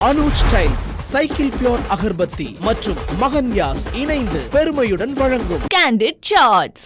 Anuj tiles cycle pure agarbatti மற்றும் மகன்யாஸ் இணைந்து பெருமையுடன் வழங்கும் கேண்டிட் Charts.